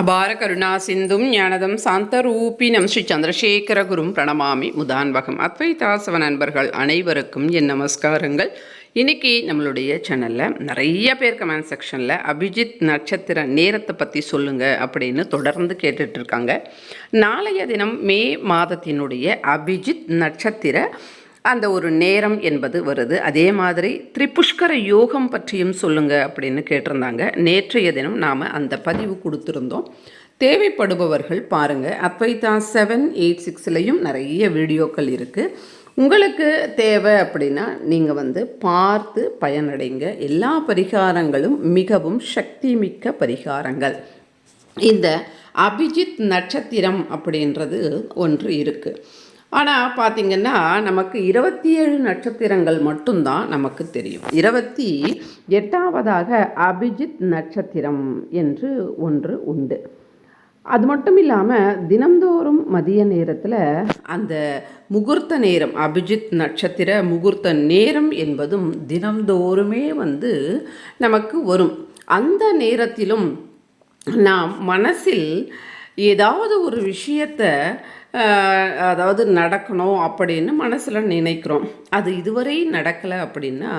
அபார கருணா சிந்தும் ஞானதம் சாந்தரூபினம் ஸ்ரீ சந்திரசேகரகுரும் பிரணமாமி முதான்வகம். அத்வைதாசவ நண்பர்கள் அனைவருக்கும் என் நமஸ்காரங்கள். இன்னைக்கு நம்மளுடைய சேனலில் நிறைய பேர் கமெண்ட் செக்ஷனில் அபிஜித் நட்சத்திர நேரத்தை பற்றி சொல்லுங்கள் அப்படின்னு தொடர்ந்து கேட்டுட்ருக்காங்க நாளைய தினம் மே மாதத்தினுடைய அபிஜித் நட்சத்திர அந்த ஒரு நேரம் என்பது வருது. அதே மாதிரி திரிபுஷ்கர யோகம் பற்றியும் சொல்லுங்க அப்படின்னு கேட்டிருந்தாங்க. நேற்றைய தினம் நாம் அந்த பதிவு கொடுத்துருந்தோம். தேவைப்படுபவர்கள் பாருங்கள் அத்வைதா செவன் எயிட் சிக்ஸ்லேயும் நிறைய வீடியோக்கள் இருக்குது உங்களுக்கு தேவை அப்படின்னா நீங்கள் வந்து பார்த்து பயனடைங்க. எல்லா பரிகாரங்களும் மிகவும் சக்தி மிக்க பரிகாரங்கள். இந்த அபிஜித் நட்சத்திரம் அப்படின்றது ஒன்று இருக்குது ஆனால் பார்த்திங்கன்னா நமக்கு இருபத்தி ஏழு நட்சத்திரங்கள் மட்டும்தான் நமக்கு தெரியும். இருபத்தி எட்டாவதாக அபிஜித் நட்சத்திரம் என்று ஒன்று உண்டு. அது மட்டும் இல்லாமல் தினந்தோறும் மதிய நேரத்தில் அந்த முகூர்த்த நேரம் அபிஜித் நட்சத்திர முகூர்த்த நேரம் என்பதும் தினந்தோறுமே வந்து நமக்கு வரும். அந்த நேரத்திலும் நாம் மனசில் ஏதாவது ஒரு விஷயத்தை அதாவது நடக்கணும் அப்படின்னு மனசில் நினைக்கிறோம். அது இதுவரை நடக்கலை அப்படின்னா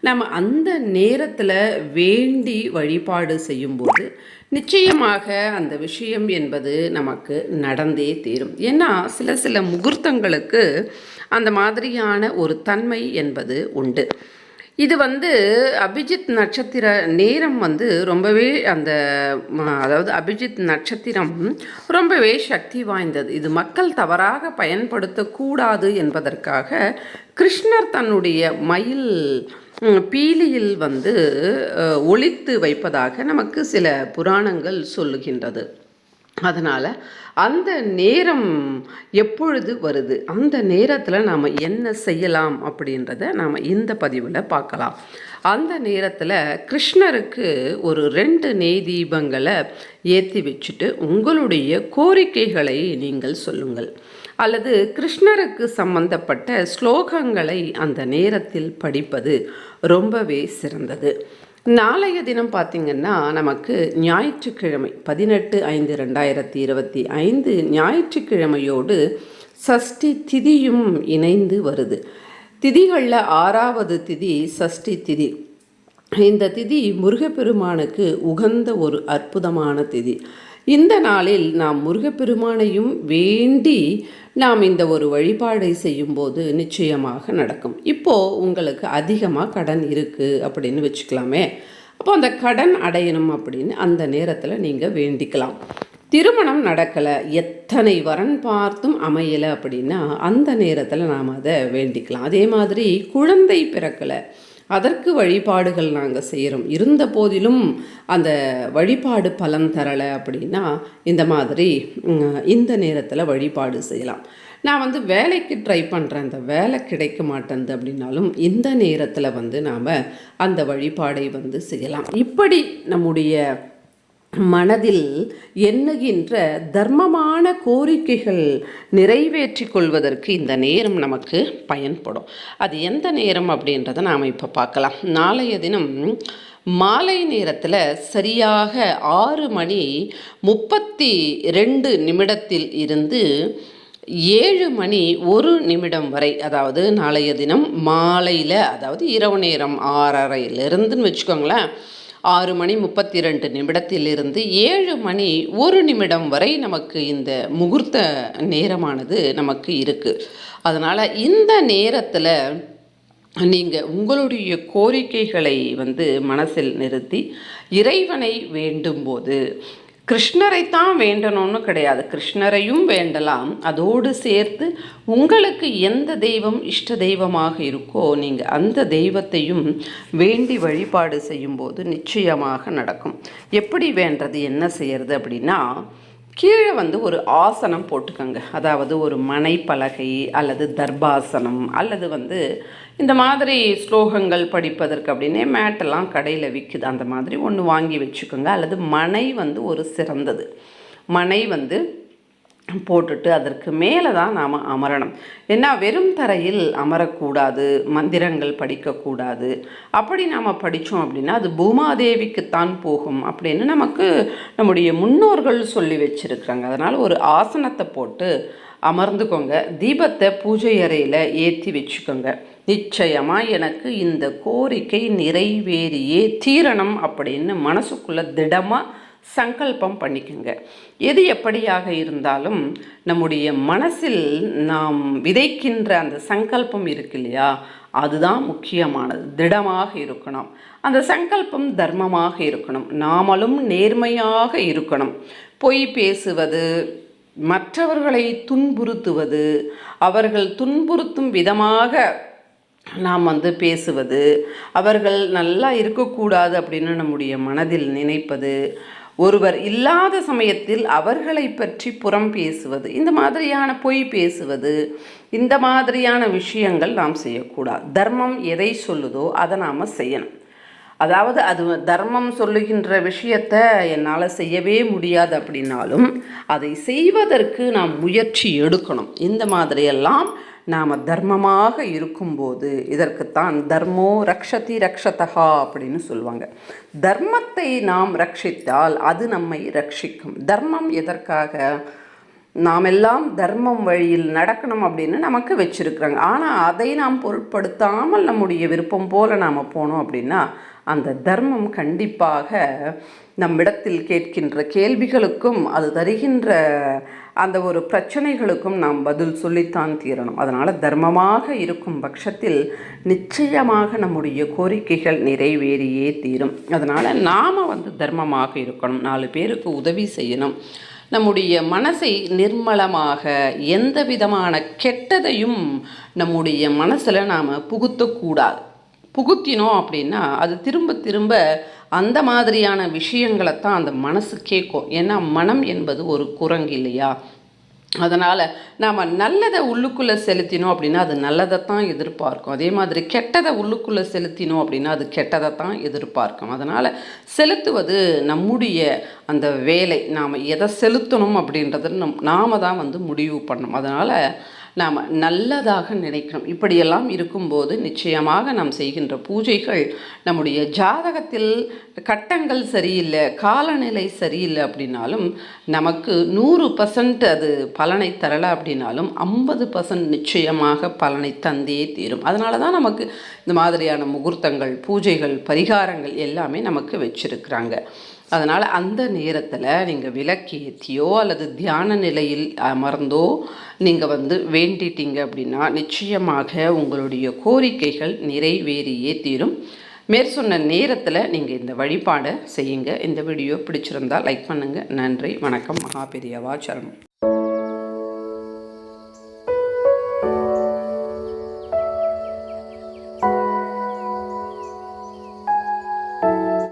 நம்ம அந்த நேரத்தில் வேண்டி வழிபாடு செய்யும்போது நிச்சயமாக அந்த விஷயம் என்பது நமக்கு நடந்தே தீரும். ஏன்னா சில சில முகூர்த்தங்களுக்கு அந்த மாதிரியான ஒரு தன்மை என்பது உண்டு. இது வந்து அபிஜித் நட்சத்திர நேரம் வந்து ரொம்பவே அந்த அதாவது அபிஜித் நட்சத்திரம் ரொம்பவே சக்தி வாய்ந்தது. இது மக்கள் தவறாக பயன்படுத்தக்கூடாது என்பதற்காக கிருஷ்ணர் தன்னுடைய மயில் பீலியில் வந்து ஒழித்து வைப்பதாக நமக்கு சில புராணங்கள் சொல்லுகின்றது. அதனால் அந்த நேரம் எப்பொழுது வருது? அந்த நேரத்தில் நாம் என்ன செய்யலாம் அப்படின்றத நாம் இந்த பதிவில் பார்க்கலாம். அந்த நேரத்தில் கிருஷ்ணருக்கு ஒரு ரெண்டு நெய் தீபங்களை ஏற்றி வச்சுட்டு உங்களுடைய கோரிக்கைகளை நீங்கள் சொல்லுங்கள். அல்லது கிருஷ்ணருக்கு சம்பந்தப்பட்ட ஸ்லோகங்களை அந்த நேரத்தில் படிப்பது ரொம்பவே சிறந்தது. நாளைய தினம் பார்த்திங்கன்னா நமக்கு ஞாயிற்றுக்கிழமை பதினெட்டு ஐந்து ரெண்டாயிரத்தி இருபத்தி ஐந்து ஞாயிற்றுக்கிழமையோடு சஷ்டி திதியும் இணைந்து வருது. திதிகளில் ஆறாவது திதி சஷ்டி திதி. இந்த திதி முருகப்பெருமானுக்கு உகந்த ஒரு அற்புதமான திதி. இந்த நாளில் நாம் முருகப்பெருமானையும் வேண்டி நாம் இந்த ஒரு வழிபாடை செய்யும்போது நிச்சயமாக நடக்கும். இப்போது உங்களுக்கு அதிகமாக கடன் இருக்குது அப்படின்னு வச்சுக்கலாமே. அப்போ அந்த கடன் அடையணும் அப்படின்னு அந்த நேரத்தில் நீங்கள் வேண்டிக்கலாம். திருமணம் நடக்கலை எத்தனை வரன் பார்த்தும் அமையலை அப்படின்னா அந்த நேரத்தில் நாம் அதை வேண்டிக்கலாம். அதே மாதிரி குழந்தை பிறக்கலை அதற்கு வழிபாடுகள் நாங்கள் செய்கிறோம் இருந்த போதிலும் அந்த வழிபாடு பலன் தரலை அப்படின்னா இந்த மாதிரி இந்த நேரத்தில் வழிபாடு செய்யலாம். நான் வந்து வேலைக்கு ட்ரை பண்ணுறேன் அந்த வேலை கிடைக்க மாட்டேங்குது அப்படின்னாலும் இந்த நேரத்தில் வந்து நாம் அந்த வழிபாடை வந்து செய்யலாம். இப்படி நம்முடைய மனதில் எண்ணுகின்ற தர்மமான கோரிக்கைகள் நிறைவேற்றி கொள்வதற்கு இந்த நேரம் நமக்கு பயன்படும். அது எந்த நேரம் அப்படின்றத நாம் இப்போ பார்க்கலாம். நாளைய தினம் மாலை நேரத்தில் சரியாக ஆறு மணி முப்பத்தி ரெண்டு நிமிடத்தில் இருந்து ஏழு மணி ஒரு நிமிடம் வரை அதாவது நாளைய தினம் மாலையில் அதாவது இரவு நேரம் ஆறரையிலிருந்துன்னு வச்சுக்கோங்களேன் ஆறு மணி முப்பத்தி ரெண்டு நிமிடத்திலிருந்து ஏழு மணி ஒரு நிமிடம் வரை நமக்கு இந்த முகூர்த்த நேரமானது நமக்கு இருக்குது அதனால் இந்த நேரத்தில் நீங்கள் உங்களுடைய கோரிக்கைகளை வந்து மனசில் நிறுத்தி இறைவனை வேண்டும்போது கிருஷ்ணரைத்தான் வேண்டணும்னு கிடையாது. கிருஷ்ணரையும் வேண்டலாம். அதோடு சேர்த்து உங்களுக்கு எந்த தெய்வம் இஷ்ட தெய்வமாக இருக்கோ நீங்கள் அந்த தெய்வத்தையும் வேண்டி வழிபாடு செய்யும்போது நிச்சயமாக நடக்கும். எப்படி வேண்டது என்ன செய்யறது அப்படின்னா கீழே வந்து ஒரு ஆசனம் போட்டுக்கோங்க. அதாவது ஒரு மனை பலகை அல்லது தர்பாசனம் அல்லது வந்து இந்த மாதிரி ஸ்லோகங்கள் படிப்பதற்கு அப்படின்னே மேட்டெல்லாம் கடையில் விற்குது அந்த மாதிரி ஒன்று வாங்கி வச்சுக்கோங்க. அல்லது மனை வந்து ஒரு சிறந்தது. மனை வந்து போட்டுட்டு அதற்கு மேலே தான் நாம் அமரணும். ஏன்னா வெறும் தரையில் அமரக்கூடாது மந்திரங்கள் படிக்கக்கூடாது. அப்படி நாம் படித்தோம் அப்படின்னா அது பூமாதேவிக்குத்தான் போகும் அப்படின்னு நமக்கு நம்முடைய முன்னோர்கள் சொல்லி வச்சுருக்குறாங்க. அதனால் ஒரு ஆசனத்தை போட்டு அமர்ந்துக்கோங்க. தீபத்தை பூஜை அறையில் ஏற்றி வச்சுக்கோங்க. நிச்சயமாக எனக்கு இந்த கோரிக்கை நிறைவேறியே தீரணம் அப்படின்னு மனசுக்குள்ளே திடமாக சங்கல்பம் பண்ணிக்கோங்க. எது எப்படியாக இருந்தாலும் நம்முடைய மனசில் நாம் விதைக்கின்ற அந்த சங்கல்பம் இருக்கு இல்லையா? அதுதான் முக்கியமானது. திடமாக இருக்கணும். அந்த சங்கல்பம் தர்மமாக இருக்கணும். நாமளும் நேர்மையாக இருக்கணும். பொய் பேசுவது மற்றவர்களை துன்புறுத்துவது அவர்கள் துன்புறுத்தும் விதமாக நாம் வந்து பேசுவது அவர்கள் நல்லா இருக்கக்கூடாது அப்படின்னு நம்முடைய மனதில் நினைப்பது ஒருவர் இல்லாத சமயத்தில் அவர்களை பற்றி புறம் பேசுவது இந்த மாதிரியான பொய் பேசுவது இந்த மாதிரியான விஷயங்கள் நாம் செய்யக்கூடாது. தர்மம் எதை சொல்லுதோ அதை நாம் செய்யணும். அதாவது அது தர்மம் சொல்லுகின்ற விஷயத்த என்னால் செய்யவே முடியாது அப்படின்னாலும் அதை செய்வதற்கு நாம் முயற்சி எடுக்கணும். இந்த மாதிரியெல்லாம் நாம் தர்மமாக இருக்கும்போது இதற்குத்தான் தர்மோ ரக்ஷதி ரக்ஷதகா அப்படின்னு சொல்லுவாங்க. தர்மத்தை நாம் ரட்சித்தால் அது நம்மை ரட்சிக்கும் தர்மம் எதற்காக? நாம் எல்லாம் தர்மம் வழியில் நடக்கணும் அப்படின்னு நமக்கு வச்சுருக்குறாங்க. ஆனால் அதை நாம் பொருட்படுத்தாமல் நம்முடைய விருப்பம் போல் நாம் போனோம் அப்படின்னா அந்த தர்மம் கண்டிப்பாக நம்மிடத்தில் கேட்கின்ற கேள்விகளுக்கும் அது தருகின்ற அந்த ஒரு பிரச்சனைகளுக்கும் நாம் பதில் சொல்லித்தான் தீரணும். அதனால் தர்மமாக இருக்கும் பட்சத்தில் நிச்சயமாக நம்முடைய கோரிக்கைகள் நிறைவேறியே தீரும். அதனால் நாம் வந்து தர்மமாக இருக்கணும். நாலு பேருக்கு உதவி செய்யணும். நம்முடைய மனசை நிர்மலமாக எந்த விதமான கெட்டதையும் நம்முடைய மனசில் நாம் புகுத்தக்கூடாது. புகுத்தினோம் அப்படின்னா அது திரும்ப திரும்ப அந்த மாதிரியான விஷயங்களை தான் அந்த மனசு கேட்கும். ஏன்னா மனம் என்பது ஒரு குரங்கு இல்லையா? அதனால் நாம் நல்லதை உள்ளுக்குள்ளே செலுத்தினோம் அப்படின்னா அது நல்லதை தான் எதிர்பார்க்கும். அதே மாதிரி கெட்டதை உள்ளுக்குள்ளே செலுத்தினோம் அப்படின்னா அது கெட்டதை தான் எதிர்பார்க்கும். அதனால் செலுத்துவது நம்முடைய அந்த வேலை. நாம் எதை செலுத்தணும் அப்படின்றத நம் நாம் தான் வந்து முடிவு பண்ணணும். அதனால் நாம் நல்லதாக நினைக்கணும். இப்படியெல்லாம் இருக்கும்போது நிச்சயமாக நாம் செய்கின்ற பூஜைகள் நம்முடைய ஜாதகத்தில் கட்டங்கள் சரியில்லை காலநிலை சரியில்லை அப்படின்னாலும் நமக்கு நூறு பர்சன்ட் அது பலனை தரலை அப்படின்னாலும் ஐம்பது பர்சன்ட் நிச்சயமாக பலனை தந்தே தீரும். அதனால தான் நமக்கு இந்த மாதிரியான முகூர்த்தங்கள் பூஜைகள் பரிகாரங்கள் எல்லாமே நமக்கு வச்சிருக்கிறாங்க. அதனால் அந்த நேரத்தில் நீங்கள் விளக்கேற்றியோ அல்லது தியான நிலையில் அமர்ந்தோ நீங்கள் வந்து வேண்டிட்டீங்க அப்படின்னா நிச்சயமாக உங்களுடைய கோரிக்கைகள் நிறைவேறியே தீரும். மேற்சொன்ன நேரத்தில் நீங்கள் இந்த வழிபாடை செய்யுங்க. இந்த வீடியோ பிடிச்சிருந்தால் லைக் பண்ணுங்கள் நன்றி வணக்கம். மகாபெரியவா சரணம்.